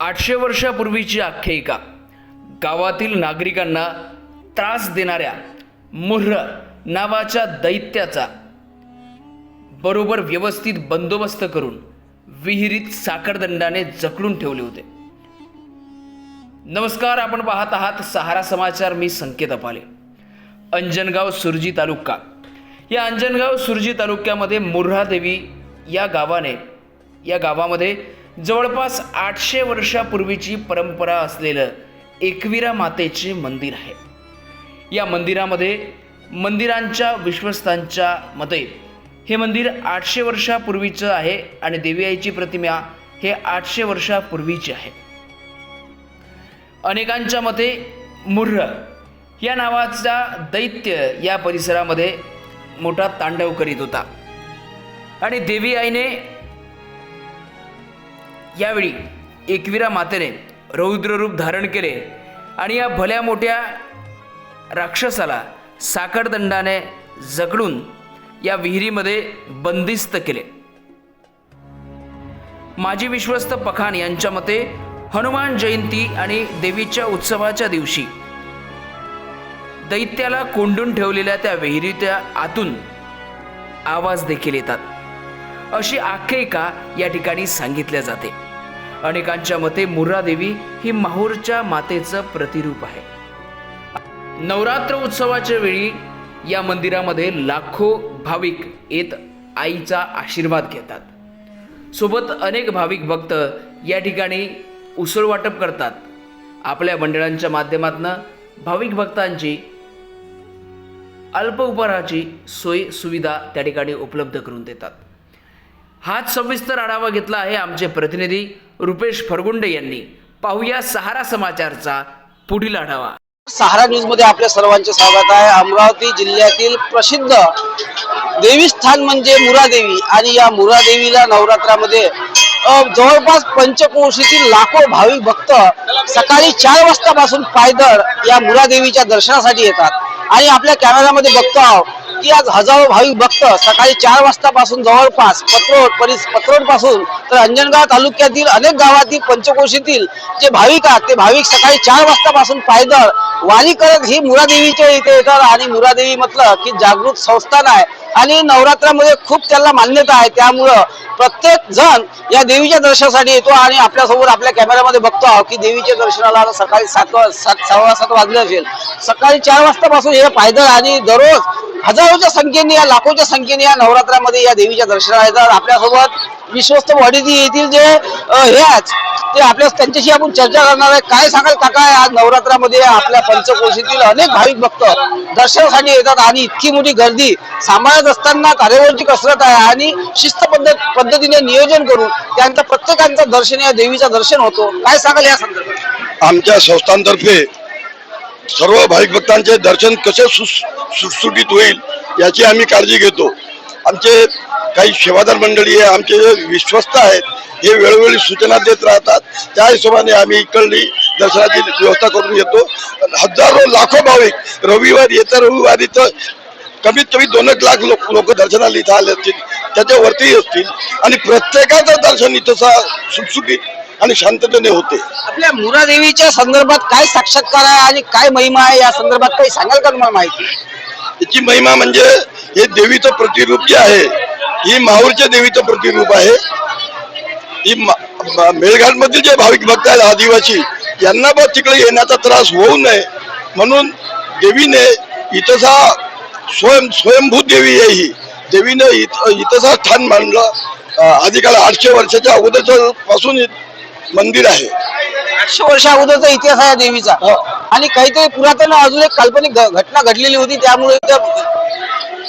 आठशे वर्षापूर्वीची आख्यायिका. गावातील नागरिकांना त्रास देणाऱ्या मुर्र नावाच्या दैत्याचा बरोबर व्यवस्थित बंदोबस्त करून विहिरीत साखरदंडाने जखडून ठेवले होते. नमस्कार आपण पाहत आहात सहारा समाचार. मी संकेत अपाले. अंजनगाव सुरजी तालुका. या अंजनगाव सुरजी तालुक्यामध्ये मुर्हादेवी या गावाने या गावामध्ये जवळपास आठशे वर्षापूर्वीची परंपरा असलेलं एकविरा मातेचे मंदिर आहे. या मंदिरामध्ये मंदिरांच्या विश्वस्तांच्या मते हे मंदिर आठशे वर्षापूर्वीचं आहे आणि देवी आईची प्रतिमा हे आठशे वर्षापूर्वीची आहे. अनेकांच्या मते मुर्र या नावाचा दैत्य या परिसरामध्ये मोठा तांडव करीत होता. आणि देवी आईने यावेळी एकविरा मातेने रौद्र रूप धारण केले आणि या भल्या मोठ्या राक्षसाला साखरदंडाने जकडून या विहिरीमध्ये बंदिस्त केले. माजी विश्वस्त पखान यांच्या मते हनुमान जयंती आणि देवीच्या उत्सवाच्या दिवशी दैत्याला कोंडून ठेवलेल्या त्या विहिरीच्या आतून आवाज देखील येतात. अशी आख्यायिका या ठिकाणी सांगितल्या जाते. अनेकांच्या मते मुर्रा देवी ही माहूरच्या मातेचं प्रतिरूप आहे. नवरात्र उत्सवाच्या वेळी या मंदिरामध्ये लाखो भाविक येत आईचा आशीर्वाद घेतात. सोबत अनेक भाविक भक्त या ठिकाणी उसळ वाटप करतात. आपल्या मंडळांच्या माध्यमातून भाविक भक्तांची अल्प उपहाराची सोय सुविधा त्या ठिकाणी उपलब्ध करून देतात. हाच सविस्तर आढावा घेतला आहे आमचे प्रतिनिधी रुपेश फरगुंडे यांनी. पाहूया सहारा समाचारचा पुढील आढावा. सहारा न्यूजमध्ये आपल्या सर्वांचे स्वागत आहे. अमरावती जिल्ह्यातील प्रसिद्ध देवीस्थान म्हणजे मुरादेवी आणि या मुरादेवीला नवरात्रामध्ये जवळपास पंचकोशीतील लाखो भाविक भक्त सकाळी चार वाजतापासून पायदळ या मुरादेवीच्या दर्शनासाठी येतात. आणि आपल्या कॅमेऱ्यामध्ये बघतो आहोत की आज हजारो भाविक भक्त सकाळी चार वाजतापासून जवळपास पत्रोड परिस पत्रोडपासून तर अंजनगाव तालुक्यातील अनेक गावातील पंचकोशीतील जे भाविक आहेत ते भाविक सकाळी चार वाजतापासून पायदळ वारी करत ही मुरादेवीच्या इथे येतात. आणि मुरादेवी म्हटलं की जागृत संस्थान आहे. आणि नवरात्रामध्ये खूप त्याला मान्यता आहे. त्यामुळं प्रत्येक जण या देवीच्या दर्शनासाठी येतो आणि आपल्यासोबत आपल्या कॅमेऱ्यामध्ये बघतो आहोत की देवीच्या दर्शनाला सकाळी सात सात सव्वा सात वाजले असेल. सकाळी चार वाजतापासून हे पायदळ आणि दररोज हजारोच्या संख्येने या लाखोच्या संख्येने या नवरात्रामध्ये या देवीच्या दर्शनाला येतात. आपल्यासोबत विश्वस्त वडील येथील जे अ, हे ते आपल्या त्यांच्याशी आपण चर्चा करणार आहे. काय सांगाल काका आज नवरात्रामध्ये आपल्या पंचकोशीतील अनेक भाविक भक्त दर्शनासाठी येतात आणि इतकी मोठी गर्दी. सांभाळत असताना तारेवरची कसरत आहे आणि शिस्त पद्धत पद्धतीने नियोजन करून त्यांचं प्रत्येकांचं दर्शन या देवीचं दर्शन होतो. काय सांगाल या संदर्भात? आमच्या संस्थांतर्फे सर्व भाविक भक्तांचे दर्शन कसे सुटसुटीत होईल याची आम्ही काळजी घेतो. आमचे काही सेवादार मंडळी आहे आमचे जे विश्वस्त आहेत हे वेळोवेळी सूचना देत राहतात. त्या हिशोबाने आम्ही इकडली दर्शनाची व्यवस्था करून येतो हजारो लाखो भाविक रविवार येत्या रविवारी तर कमीत कमी दोन एक लाख लोक लोक दर्शनाला इथं आले असतील त्याच्यावरती असतील. आणि प्रत्येकाचं दर्शन इथं सुटसुटीत आणि शांततेने होते. आपल्या मुरादेवीच्या संदर्भात काय साक्षात्कार आहे आणि काय महिमा आहे या संदर्भात काही सांगाल का तुम्हाला माहिती? याची महिमा म्हणजे हे देवीचं प्रतिरूप जे आहे ही माहूरच्या देवीचं प्रतिरूप आहे. ही मेळघाट मधील जे भाविक भक्त आहेत आदिवासी यांना बघ तिकडे येण्याचा त्रास होऊ नये. म्हणून देवीने इथंसा स्वयं स्वयंभूत देवी आहे ही. देवीने इत इथंसा स्थान मांडलं. अं, आधीकाळ आठशे वर्षाच्या अगोदरच्या पासून मंदिर आहे. आठशे वर्षा अगोदरचा इतिहास आहे देवीचा. हो. आणि काहीतरी पुरातन अजून एक काल्पनिक घटना घडलेली होती त्यामुळे अ,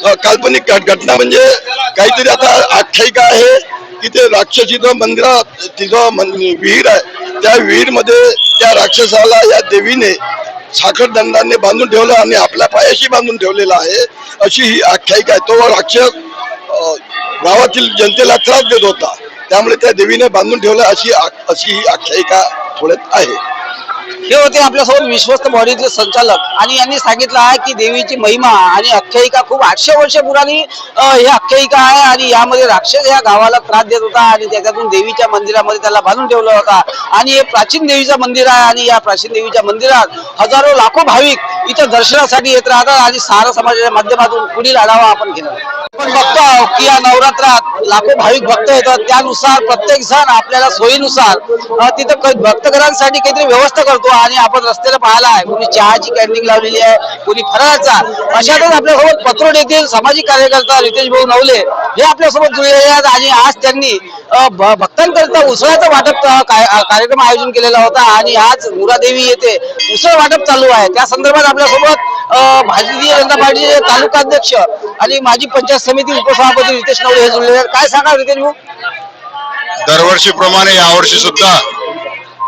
काल्पनिक घट- घटना म्हणजे काहीतरी आता आख्यायिका आहे की ते राक्षसीचं मंदिरात तिथं मन- विहीर आहे. त्या विहीरमध्ये त्या राक्षसाला या देवीने साखरदंडाने बांधून ठेवलं आणि आपल्या पायाशी बांधून ठेवलेला आहे अशी ही आख्यायिका आहे. तो राक्षस गावातील जनतेला त्रास देत होता. त्यामुळे त्या देवीने बांधून ठेवलं अशी अशी ही आख्यायिका थोड्यात आहे. हे होते आपल्यासोबत विश्वस्त बॉडीचे संचालक. आणि यांनी सांगितलं आहे की देवीची महिमा आणि आख्यायिका खूप आठशे वर्ष पुराणी ही आख्यायिका आहे आणि यामध्ये राक्षस या गावाला त्रास देत होता आणि त्याच्यातून देवीच्या मंदिरामध्ये त्याला बांधून ठेवला होता. आणि हे प्राचीन देवीचं मंदिर आहे आणि या प्राचीन देवीच्या मंदिरात हजारो लाखो भाविक इथं दर्शनासाठी येत राहतात आणि सारा समाजाच्या माध्यमातून पुढील आढावा आपण घेणार आपण बघतो आहोत की या नवरात्रात लाखो भाविक भक्त येतात. त्यानुसार प्रत्येक जण आपल्याला सोयीनुसार तिथं क- भक्तगणांसाठी काहीतरी व्यवस्था करतो. आणि आपण रस्त्याला पाहिला आहे कोणी चहाची कॅन्टीन लावलेली आहे कोणी फराळाचा. अशातच आपल्यासोबत पत्रोड येथील सामाजिक कार्यकर्ता रितेश भाऊ नवले हे आपल्यासोबत जुळले आहेत आणि आज त्यांनी भक्तांकरिता उसळाचं वाटप कार्यक्रम आयोजन केलेला होता आणि आज मुरादेवी येथे उसळ वाटप चालू आहे. त्या संदर्भात आपल्यासोबत भारतीय जनता पार्टीचे तालुकाध्यक्ष आणि माजी पंचायत समिती उपसभापती रितेश नवले हे जुळले आहेत. काय सांगा रितेश भाऊ? दरवर्षीप्रमाणे यावर्षी सुद्धा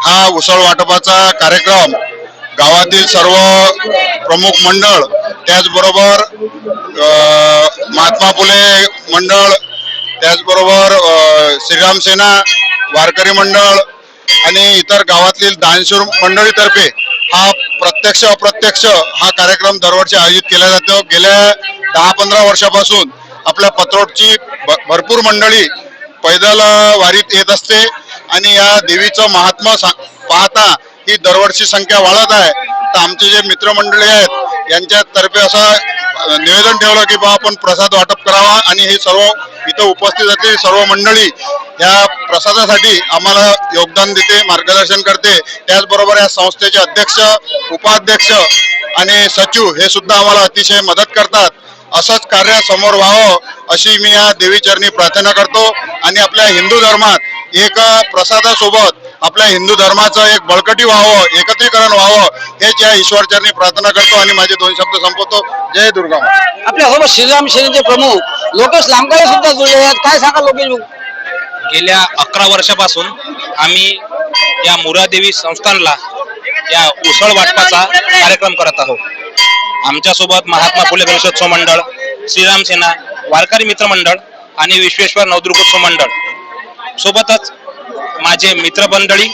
हा उसळ वाटपाचा कार्यक्रम गावातील सर्व प्रमुख मंडळ त्याचबरोबर महात्मा फुले मंडळ त्याचबरोबर श्रीराम सेना वारकरी मंडळ आणि इतर गावातील दानशूर मंडळीतर्फे हा प्रत्यक्ष अप्रत्यक्ष हा कार्यक्रम दरवर्षी आयोजित केला जातो. गेल्या दहा पंधरा वर्षापासून आपल्या पत्रोटची भरपूर मंडळी पैदल वारीत येत असते. आणि या देवीचं महात्मा सा- पाहता ही दरवर्षी संख्या वाढत आहे. तर आमचे जे मित्रमंडळी आहेत यांच्यातर्फे असं निवेदन ठेवलं की बा आपण प्रसाद वाटप करावा आणि हे सर्व इथं उपस्थित असलेली सर्व मंडळी या प्रसादासाठी आम्हाला योगदान देते मार्गदर्शन करते. त्याचबरोबर या संस्थेचे अध्यक्ष उपाध्यक्ष आणि सचिव हे सुद्धा आम्हाला अतिशय मदत करतात. असंच कार्य समोर व्हावं अशी मी या देवीचरणी प्रार्थना करतो. आणि आपल्या हिंदू धर्मात एक प्रसादासोबत आपल्या हिंदू धर्माचं एक बळकटी व्हावं एकत्रीकरण व्हावं हेच या ईश्वरचरणी प्रार्थना करतो आणि माझे दोन शब्द संपवतो. जय दुर्गा माता. आपल्यासोबत श्रीराम सेनेचे प्रमुख लोकेश लांबगाळे सुद्धा जुळले आहेत. काय सांगा लोकेश गेल्या अकरा वर्षापासून आम्ही या मुरादेवी संस्थानला या उसळ वाटपाचा कार्यक्रम करत आहोत. आमच्यासोबत महात्मा फुले गणेशोत्सव मंडळ श्रीराम सेना वारकरी मित्र मंडळ आणि विश्वेश्वर नवदुर्गोत्सव मंडळ. सोबतच माझे मित्रमंडळी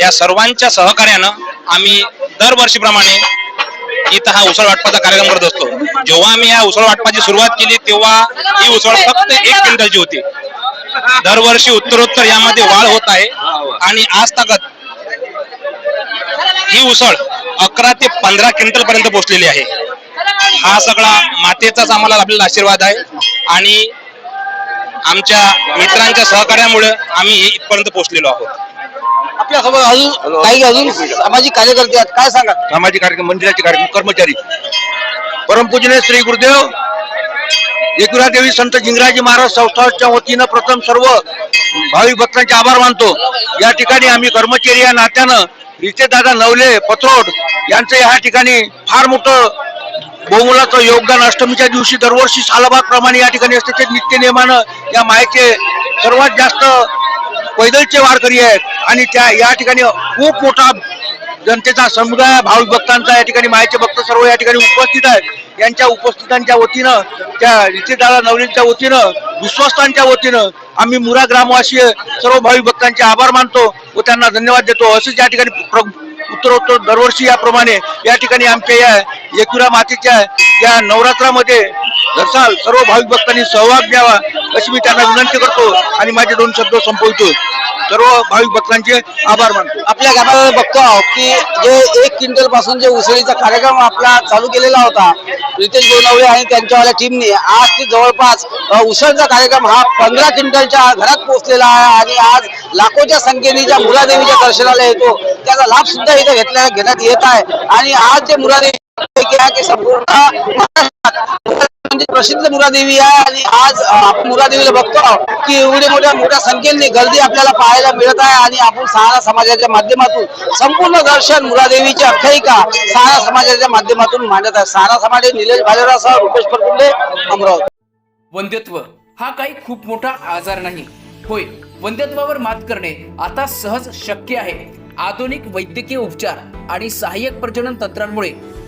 या सर्वांच्या सहकार्यानं आम्ही दरवर्षीप्रमाणे इथं हा उसळ वाटपाचा कार्यक्रम करत असतो. जेव्हा आम्ही या उसळ वाटपाची सुरुवात केली तेव्हा ही उसळ फक्त एक क्विंटलची होती. दरवर्षी उत्तरोत्तर यामध्ये वाढ होत आहे आणि आज ताकद ही उसळ अकरा ते पंधरा क्विंटल पर्यंत पोहोचलेली आहे. हा सगळा मातेचाच आम्हाला आपल्याला आशीर्वाद आहे आणि आमच्या मित्रांच्या सहकार्यामुळे आम्ही इथपर्यंत पोहोचलेलो आहोत. आपल्यासोबत अजून काही अजून सामाजिक कार्यकर्ते आहेत काय सांगा? सामाजिक कार्यक्रम मंदिराचे कार्यक्रम कर्मचारी. परमपूजनीय श्री गुरुदेव एकविरा देवी संत जिंगराजी महाराज संस्थाच्या वतीनं प्रथम सर्व भाविक भक्तांचे आभार मानतो. या ठिकाणी आम्ही कर्मचारी या नात्यानं दादा नवले पत्रोड यांचं या ठिकाणी फार मोठं बहुमुलाचं योगदान अष्टमीच्या दिवशी दरवर्षी सालाबाग प्रमाणे या ठिकाणी असते. ते नित्य नियमानं या मायेचे सर्वात जास्त पैदलचे वारकरी आहेत. आणि त्या या ठिकाणी खूप मोठा जनतेचा समुदाय भाविक भक्तांचा या ठिकाणी मायेचे भक्त सर्व या ठिकाणी उपस्थित आहेत. यांच्या उपस्थितांच्या वतीनं त्या रितेदादा नवरींच्या वतीनं विश्वस्तांच्या वतीनं आम्ही मुरा ग्रामवासी सर्व भाविक भक्तांचे आभार मानतो व त्यांना धन्यवाद देतो. असंच या ठिकाणी उत्तरोत्तर दरवर्षी याप्रमाणे या ठिकाणी आमच्या या येकुरा मातेच्या या नवरात्रामध्ये दरसाल सर्व भाविक भक्तांनी सहभाग घ्यावा अशी मी त्यांना विनंती करतो आणि माझे दोन शब्द संपवतो. सर्व भाविक भक्तांचे आभार मानतो. आपल्या गावाला बघतो आहोत की जे एक क्विंटलपासून जे उसळीचा कार्यक्रम आपला चालू केलेला होता रितेश गोनावळे आणि त्यांच्यावाल्या टीमने आज ती जवळपास उसळचा कार्यक्रम हा पंधरा क्विंटलच्या घरात पोहोचलेला आहे आणि आज लाखोच्या संख्येने ज्या मुलादेवीच्या दर्शनाला येतो त्याचा लाभ सुद्धा इथे घेतल्या घेण्यात येत आहे. आणि आज जे मुलादेवी की संपूर्ण. म्हणजे प्रसिद्ध मुरादेवी आहे आणि आज आपण मुरादेवीला बघतो की एवढे मोठ्या मोठ्या संख्येने गर्दी आपल्याला पाहायला मिळत आहे आणि आपण सहारा समाजाच्या माध्यमातून संपूर्ण दर्शन मुरादेवीची आख्यायिका सहारा समाजाच्या माध्यमातून मांडत आहे. सहारा समाज हे निलेश भालेरावसह रुपेश परकुंडे अमरावती. वंध्यत्व हा काही खूप मोठा आजार नाही. होय वंध्यत्वावर मात करणे आता सहज शक्य आहे. आधुनिक वैद्यकीय उपचार आणि सहाय्यक प्रजनन तंत्रांमुळे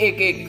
एक एक